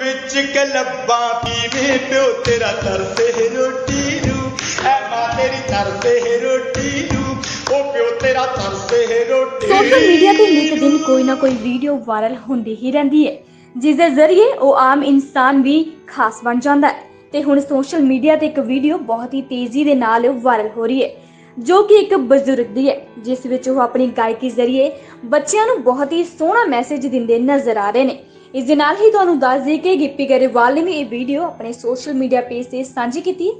ਵਿੱਚ ਕਲੱਬਾਂ ਪੀਵੇ ਪਿਓ ਤੇਰਾ ਤਰਸੇ ਰੋਟੀ ਨੂੰ। ਐ ਮਾਂ ਤੇਰੀ ਤਰਸੇ ਰੋਟੀ ਨੂੰ। ਉਹ ਪਿਓ ਤੇਰਾ ਤਰਸੇ ਰੋਟੀ ਸੋਸ਼ਲ ਮੀਡੀਆ ਤੇ ਨਿਤ ਦਿਨ ਕੋਈ ਨਾ ਕੋਈ ਵੀਡੀਓ ਵਾਇਰਲ ਹੁੰਦੀ ਹੀ ਰਹਿੰਦੀ ਹੈ ਜਿਸ ਦੇ ਜ਼ਰੀਏ ਉਹ ਆਮ ਇਨਸਾਨ ਵੀ ਖਾਸ ਬਣ ਜਾਂਦਾ ਹੈ। ਤੇ ਹੁਣ ਸੋਸ਼ਲ ਮੀਡੀਆ ਤੇ ਇੱਕ ਵੀਡੀਓ ਬਹੁਤ ਹੀ ਤੇਜ਼ੀ ਦੇ ਨਾਲ ਵਾਇਰਲ ਹੋ ਰਹੀ ਹੈ ਜੋ ਕਿ ਇੱਕ ਬਜ਼ੁਰਗ ਦੀ ਹੈ ਜਿਸ ਵਿੱਚ ਉਹ ਆਪਣੀ ਗਾਇਕੀ ਜ਼ਰੀਏ ਬੱਚਿਆਂ ਨੂੰ ਬਹੁਤ ਹੀ ਸੋਹਣਾ ਮੈਸੇਜ ਦਿੰਦੇ ਨਜ਼ਰ ਆ ਰਹੇ ਨੇ। ਇਸ ਦੇ ਨਾਲ ਹੀ ਤੁਹਾਨੂੰ ਦੱਸ ਦਈਏ ਕਿ ਗਿੱਪੀ ਗਰੇਵਾਲ ਨੇ ਵੀ ਇਹ ਵੀਡੀਓ ਆਪਣੇ ਸੋਸ਼ਲ ਮੀਡੀਆ ਪੇਜ ਤੇ ਸਾਂਝੀ ਕੀਤੀ,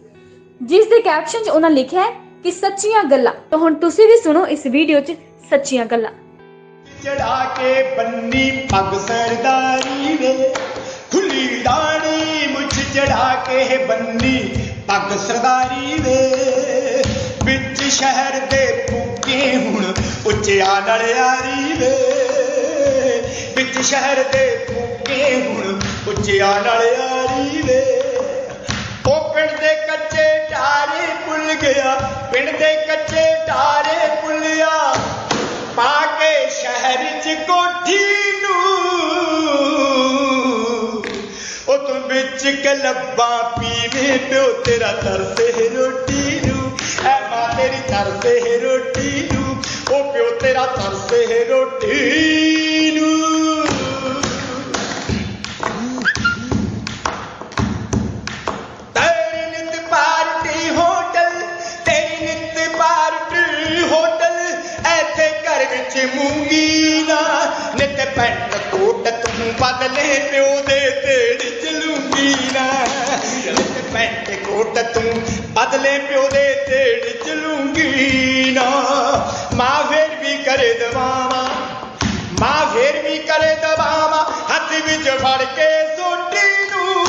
ਜਿਸ ਦੇ ਕੈਪਸ਼ਨ 'ਚ ਉਹਨਾਂ ਲਿਖਿਆ ਹੈ ਕਿ ਸੱਚੀਆਂ ਗੱਲਾਂ। ਤਾਂ ਹੁਣ ਤੁਸੀਂ ਵੀ ਸੁਣੋ ਇਸ ਵੀਡੀਓ 'ਚ ਸੱਚੀਆਂ ਗੱਲਾਂ। ਚੜਾ ਕੇ ਬੰਨੀ ਪੱਗ ਸਰਦਾਰੀ ਵੇ, ਖੁੱਲੀ ਦਾੜੀ ਮੁੱਛ ਚੜਾ ਕੇ ਬੰਨੀ ਪੱਗ ਸਰਦਾਰੀ ਵੇ। ਵਿੱਚ ਸ਼ਹਿਰ ਦੇ ਫੂਕੇ ਹੁਣ ਉੱਚਿਆ ਨਲਿਆਰੀ ਵੇ, ਵਿੱਚ ਸ਼ਹਿਰ ਦੇ ਹੁਣ ਉੱਚਿਆ ਨਲਿਆਰੀ ਵੇ। ਉਹ ਪਿੰਡ ਦੇ ਕੱਚੇ ਢਾਰੇ ਭੁੱਲ ਗਿਆ, ਪਿੰਡ ਦੇ ਕੱਚੇ ਢਾਰੇ ਭੁੱਲਿਆ ਪਾ ਕੇ ਸ਼ਹਿਰ ਚ ਕੋਠੀ ਨੂੰ। ਉਹ ਤੂੰ ਵਿੱਚ ਕਲੱਬਾਂ ਪੀਵੇ ਪਿਓ, ਤੇਰਾ ਤਰਸੇ ਰੋਟੀ ਨੂੰ। ਐ ਮਾਂ ਤੇਰੀ ਤਰਸੇ ਰੋਟੀ ਨੂੰ। ਉਹ ਪਿਓ ਤੇਰਾ ਤਰਸੇ ਰੋਟੀ ਘਰ ਮੂੰਗੀ ਨਾ ਨਿਤ ਪੈਂਟ ਕੋਟ ਤੂੰ ਬਦਲੇ ਪਿਓ ਦੇ ਤੇੜ ਚਲੂੰਗੀ ਨਾ ਨਿਤ ਪੈਂਟ ਕੋਟ ਤੂੰ ਬਦਲੇ ਪਿਓ ਦੇ ਤੇੜ ਚਲੂੰਗੀ ਨਾ। ਮਾਂ ਫੇਰ ਵੀ ਕਰੇ ਦਵਾਵਾ, ਮਾਂ ਫੇਰ ਵੀ ਕਰੇ ਦਵਾਵਾ, ਹੱਥ ਵਿੱਚ ਫੜ ਕੇ ਸੋਟੀ ਨੂੰ।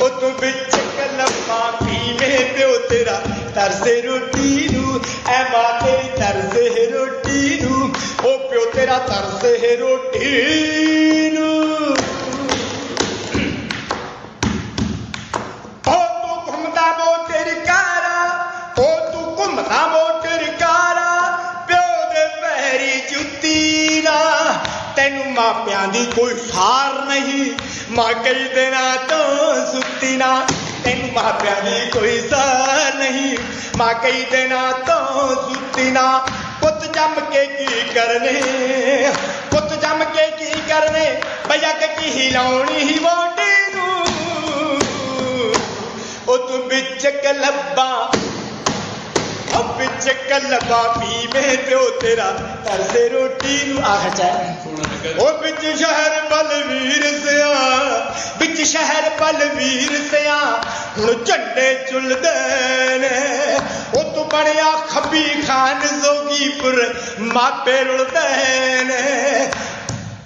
ਉਹ ਤੂੰ ਵਿੱਚ ਕਲਮਾ ਪੀਵੇਂ ਪਿਓ ਤੇਰਾ ਤਰਸੇ ਰੋਟੀ ਨੂੰ, ਐ ਮਾਂ ਤਰਸੇ ਰੋਟੀ ਨੂੰ। ਉਹ ਤੂੰ ਘੁੰਮਦਾ ਮੋਟਰ ਕਾਰਾ ਉਹ ਤੂੰ ਘੁੰਮਦਾ ਮੋਟਰ ਕਾਰਾ ਪਿਓ ਦੇ ਪੈਰੀ ਜੁੱਤੀ ਨਾ ਤੈਨੂੰ ਮਾਪਿਆਂ ਦੀ ਕੋਈ ਸਾਰ ਨਹੀਂ। ਮਾਂ ਕਈ ਦਿਨਾਂ ਤੋਂ ਸੁੱਤੀ ਨਾ। ਤੈਨੂੰ ਮਾਪਿਆਂ ਦੀ ਕੋਈ ਸਾਰ ਨਹੀਂ। ਮਾਂ ਕਈ ਦਿਨਾਂ ਤੋਂ ਸੁੱਤੀ ਨਾ। ਪੁੱਤ ਜੰਮ ਕੇ ਕੀ ਕਰਨੇ? ਪੁੱਤ ਜੰਮ ਕੇ ਕੀ ਕਰਨੇ? ਬਜਕ ਕੀ ਹਿਲਾਉਣੀ ਹੀ ਵੋਟੀ ਨੂੰ? ਉਹ ਤੂੰ ਵਿੱਚ ਕਲੱਬਾਂ, ਉਹ ਵਿੱਚ ਕਲੱਬਾਂ ਪੀਵੇਂ ਪਿਓ ਤੇਰਾ ਤਰਸੇ ਰੋਟੀ ਨੂੰ। ਆਹ ਚਾ ਉਹ ਵਿੱਚ ਸ਼ਹਿਰ ਬਲਵੀਰ ਸਿਆ, ਵਿੱਚ ਸ਼ਹਿਰ ਬਲਵੀਰ ਸਿਆ, ਹੁਣ ਝੰਡੇ ਚੁੱਲਦੇ ਨੇ। ਉਹ ਬਣਿਆ ਖੱਬੀ ਖਾਨ ਜ਼ੋਗੀਪੁਰ ਮਾਪੇ ਰੁਲਦੇ ਨੇ।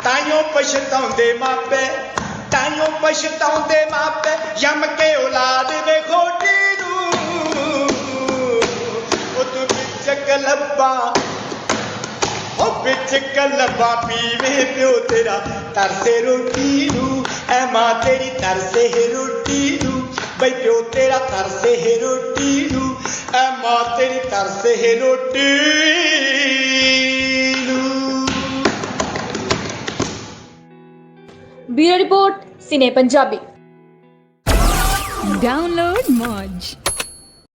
ਤਾਈਓ ਪਛਤਾਉਂਦੇ ਮਾਪੇ, ਤਾਈਓ ਪਛਤਾਉਂਦੇ ਮਾਪੇ, ਯਮ ਕੇ ਔਲਾਦ ਵੇ ਖੋਟੀ ਨੂੰ। ਉਹ ਤੂੰ ਵਿੱਚ ਕਲੱਬਾਂ, ਉਹ ਵਿੱਚ ਕਲੱਬਾਂ ਪੀਵੇ ਪਿਓ ਤੇਰਾ, ਤਰਸੇ ਰੋਟੀ ਨੂੰ। ਐ ਮਾਂ ਤੇਰੀ ਤਰਸੇ ਰੋਟੀ ਨੂੰ, ਬਈ ਪਿਓ ਤੇਰਾ ਤਰਸੇ ਰੋਟੀ ਨੂੰ। ਐ ਮਾਂ ਤੇਰੀ ਤਰਸੇ ਰੋਟੀ ਨੂੰ bureau report cine Punjabi Download Moj.